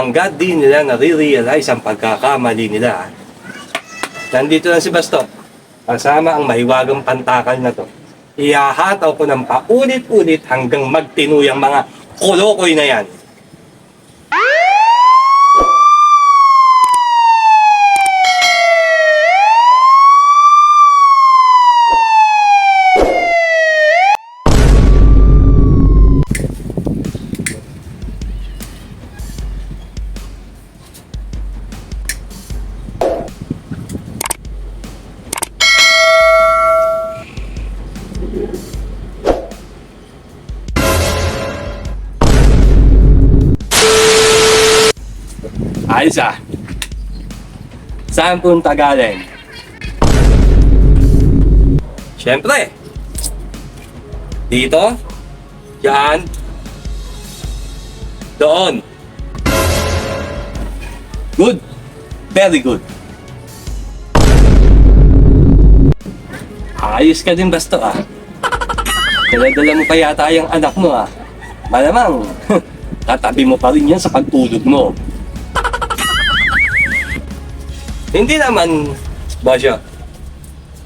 hanggat di nila nare-realize ang pagkakamali nila. Nandito lang si Basto. Kasama ang mahiwagang pantakal na to. Ihahataw ko ng paulit-ulit hanggang magtinuyang mga kolokoy na yan. Ayos ah. Saan punta galing? Siyempre. Dito. Yan. Doon. Good. Very good. Ayos ka din basto ah. Dala-dala mo pa yata yung anak mo ah. Malamang, tatabi mo pa rin yan sa pagtulog mo. Hindi naman, Basyo.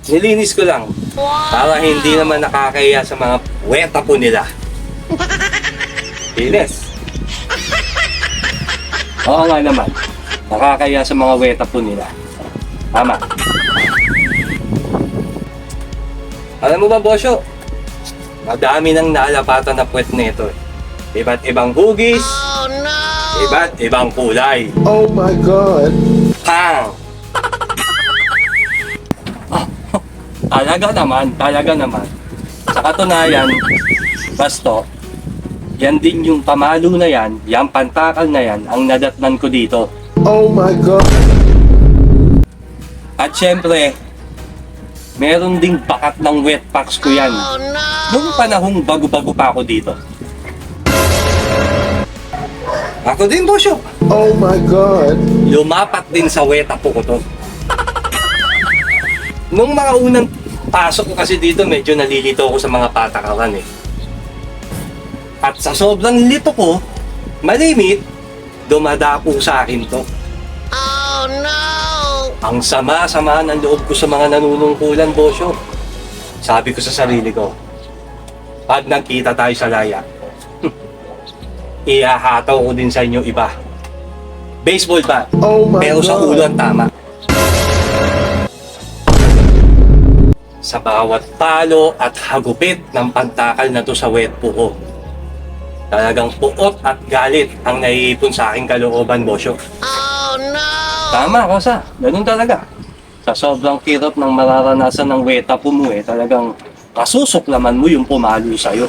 Nilinis ko lang. Para hindi naman nakakaya sa mga weta po nila. Linis. Oo nga naman. Nakakaya sa mga weta po nila. Tama. Alam mo ba, Bosyo? Madami nang naalapatan na puwet nito. eh. Iba't ibang hugis. Iba't ibang kulay. Oh my god. Pang! Talaga naman, talaga naman. Sa katunayan, basto, yan din yung pamalo na yan, yung pantakal na yan, ang nadatnan ko dito. Oh my god. At syempre, meron ding bakat ng wet packs ko yan. Noong panahong bago-bago pa ako dito. Ako din, Bosyo. Oh my god. lumapat din sa weta po ko to. Nung mga unang pasok ko kasi dito, medyo nalilito ako sa mga patakaran eh. At sa sobrang lito ko, malimit, dumadapo sa akin to. Oh no! Ang sama-sama ng loob ko sa mga nanunungkulan, Bosyo. Sabi ko sa sarili ko, pag nagkita tayo sa laya, ihahataw ko din sa inyo iba. Baseball bat, Oh pero sa ulo god. ang tama. Sa bawat palo at hagupit ng pantakal na to sa wet po ko. Talagang puot at galit ang naiipon sa aking kalooban, Bosyo. Oh no! Tama, Kosa. Ganun talaga. Sa sobrang kirot ng mararanasan ng weta po mo eh, talagang kasusuklaman mo yung pumalo sa'yo.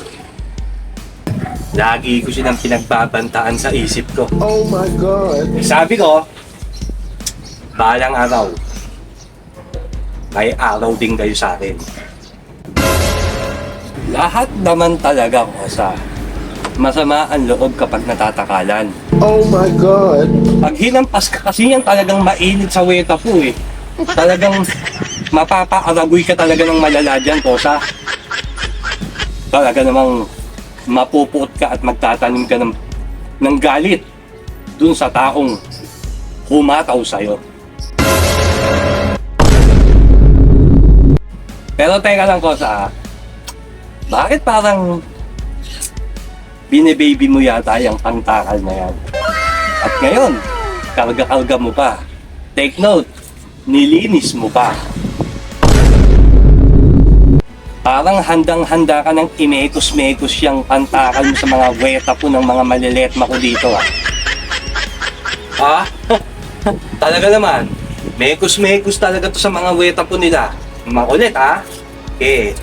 Lagi ko silang pinagbabantaan sa isip ko. Oh my god. Eh, Sabi ko, balang araw, may araw din kayo sa akin. Lahat naman talaga, Kosa. Masama ang loob kapag natatakalan. Oh my god. Pag hinampas ka kasi yan talagang mainit sa weta po eh. Talagang mapapaaragoy ka talaga ng malala dyan, Kosa. Talaga namang mapupuot ka at magtatanim ka ng, ng galit dun sa taong humataw sa'yo. Pero teka lang, Kosa, ah. bakit parang binibaby mo yata yung pangtakal na yan? At ngayon, karga-karga mo pa. Take note, nilinis mo pa. Parang handang-handa ka ng imekos-mekos yung pantakal mo sa mga weta po ng mga maliletma ko dito ah. Ha? talaga naman. Mekos-mekos talaga to sa mga weta po nila. Makulit ha? Eh,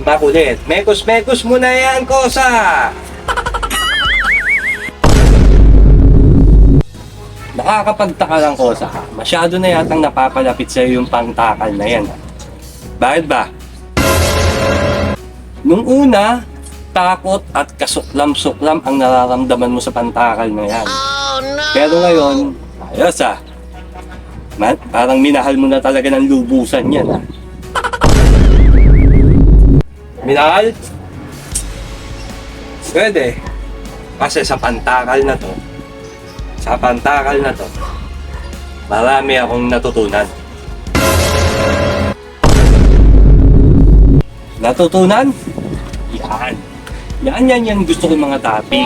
makulit. Mekos-mekos mo na yan, Kosa! Nakakapagtaka lang ko sa Masyado na yatang napapalapit sa'yo yung pangtakal na yan. Bakit ba? Nung una, takot at kasuklam-suklam ang nararamdaman mo sa pantakal na yan. Oh no! Pero ngayon, ayos ah. Man, parang minahal mo na talaga ng lubusan yan ah. Minahal? Pwede. Kasi sa pantakal na to, sa pantakal na to, marami akong natutunan. Natutunan? Yan. Yan, yan, yan gusto ko mga topic.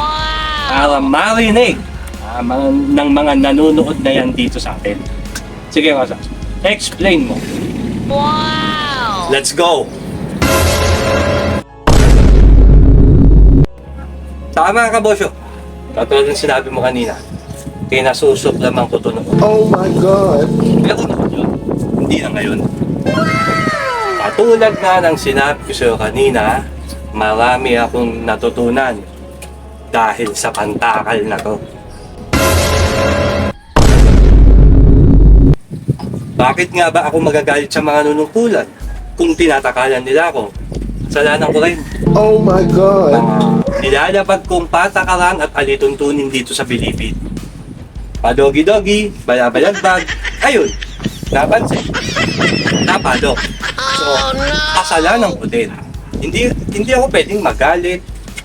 Para marinig ah, mga, ng mga nanonood na yan dito sa atin. Sige, Rosa. Explain mo. Wow! Let's go! Tama ka, Bosyo. Katulad ng sinabi mo kanina, kinasusuplaman ko to noon. Oh my God. Pero noon yun, hindi na ngayon. Katulad nga ng sinabi ko sa'yo kanina, marami akong natutunan dahil sa pantakal na to. Bakit nga ba ako magagalit sa mga nunungkulan kung tinatakalan nila ako? Salanan ko rin. Oh my God. Nilalapag kong patakaran at alituntunin dito sa Bilibid. Padogi-dogi, balabalagbag, ayun, napansin. Napalo. So, Oh no! kasalanan ko din. Hindi, hindi ako pwedeng magalit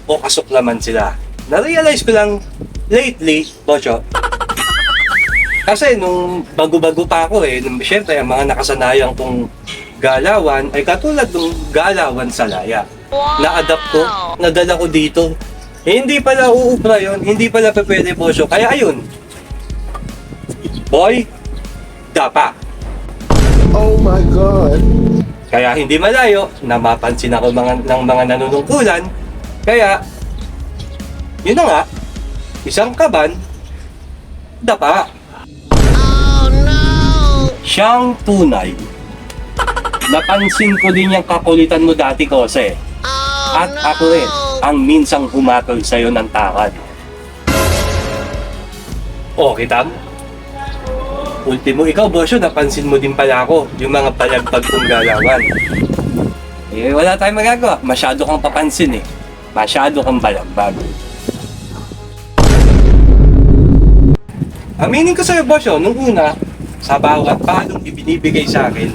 o kasuklaman sila. Na-realize ko lang lately, Bocho, kasi nung bago-bago pa ako eh, nung, syempre ang mga nakasanayan kong galawan ay katulad ng galawan sa laya Wow! na-adapt ko, nadala ko dito. Eh, hindi pala uupra yon, hindi pala pa pwede posyo. Kaya ayun, boy, dapa. Oh my God. Kaya hindi malayo na mapansin ako mga, ng mga nanunungkulan. Kaya, yun na nga, isang kaban, dapa. Oh no! Siyang tunay. Napansin ko din yung kakulitan mo dati, Kose. Oh At no! ako rin, ang minsang humatol sa'yo ng takad. O, kita mo? Ultimo, ikaw, Bosyo, napansin mo din pala ako, yung mga palagpag kong galawan. Eh, wala tayong magagawa. Masyado kang papansin eh. Masyado kang balagbag. Aminin ko sa'yo, Bosyo, nung una, sa bawat palong ibinibigay sa akin,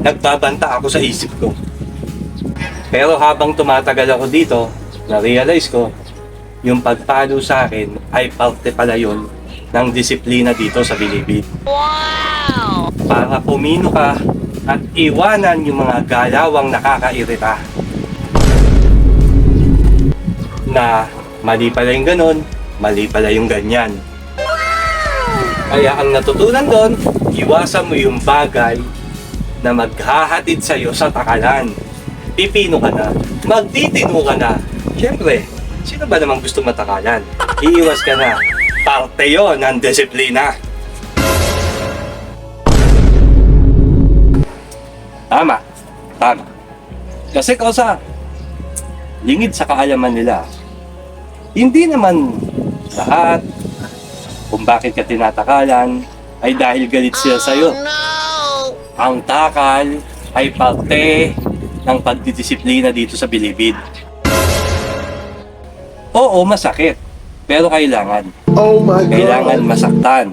nagbabanta ako sa isip ko. Pero habang tumatagal ako dito, na-realize ko, yung pagpalo sa akin ay parte pala yun ng disiplina dito sa Bilibid. Wow! Para pumino ka at iwanan yung mga galawang nakakairita. Na mali pala yung ganun, mali pala yung ganyan. Kaya ang natutunan doon, iwasan mo yung bagay na maghahatid sa'yo sa takalan. Pipino ka na, magtitino ka na. Siyempre, sino ba namang gusto matakalan? Iiwas ka na. Parte yon ng disiplina. Tama. Tama. Kasi kausa, lingid sa kaalaman nila, hindi naman lahat kung bakit ka tinatakalan ay dahil galit sila sa'yo. Oh no! Ang takal ay parte ng pagdidisiplina dito sa Bilibid. Oo, masakit. Pero kailangan. Oh my Kailangan God. masaktan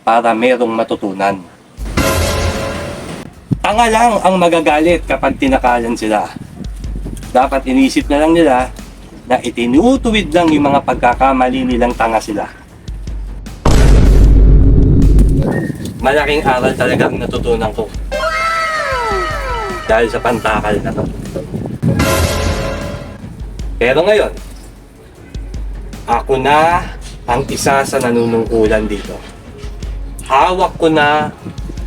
para merong matutunan. Tanga lang ang magagalit kapag tinakalan sila. Dapat inisip na lang nila na itinutuwid lang yung mga pagkakamali nilang tanga sila. Malaking aral talaga ang natutunan ko. Dahil sa pantakal na to. Pero ngayon, ako na ang isa sa nanunungkulan dito. Hawak ko na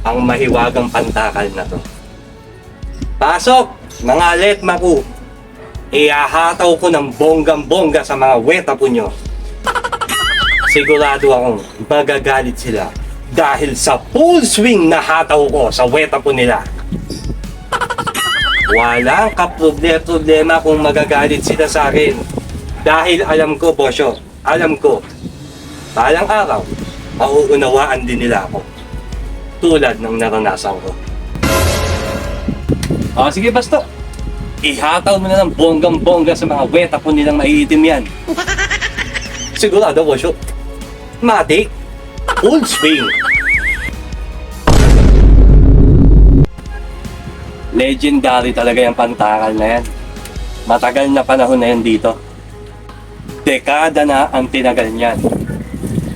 ang mahiwagang pantakal na to. Pasok, mga letma ko. Iahataw ko ng bonggang-bongga sa mga weta po. Sigurado akong magagalit sila dahil sa full swing na hataw ko sa weta po nila. Walang kaproblema kung magagalit sila sa akin. Dahil alam ko, Bosyo, alam ko, balang araw, mauunawaan din nila ako. Tulad ng naranasan ko. Ah, sige, Basto. Ihataw mo na ng bonggang-bongga sa mga weta po nilang maiitim yan. Sigurado, Bosyo. Matik. Full swing. Legendary talaga yung pantakal na yan. Matagal na panahon na yan dito. Dekada na ang tinagal niyan.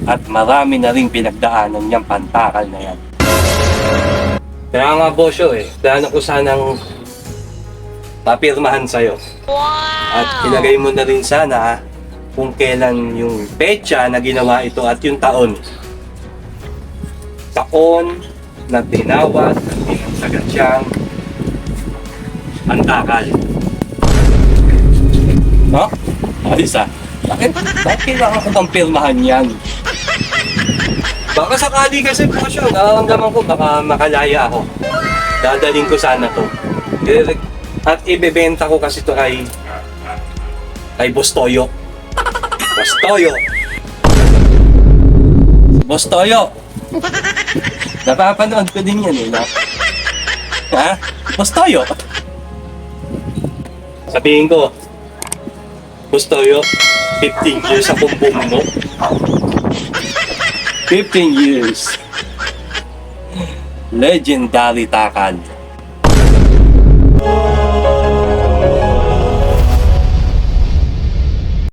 At marami na rin pinagdaanan niyang pantakal na yan. Kaya nga bosyo eh, plano ko sanang papirmahan sa'yo. Wow! At ilagay mo na rin sana kung kailan yung petsa na ginawa ito at yung taon. Taon na tinawad at pinagsagat siyang antakal. No? Ayos ah. Bakit, bakit kailangan ko bang pirmahan yan? Baka sakali kasi po siya, nararamdaman ko baka makalaya ako. Dadaling ko sana to. At ibebenta ko kasi to kay kay Bostoyo. Bostoyo. Bostoyo. Napapanood ko din yan eh, no? Ha? Bostoyo. Sabihin ko, Bostoyo, 15 years akong bumuno. 15 years. Legendary takal.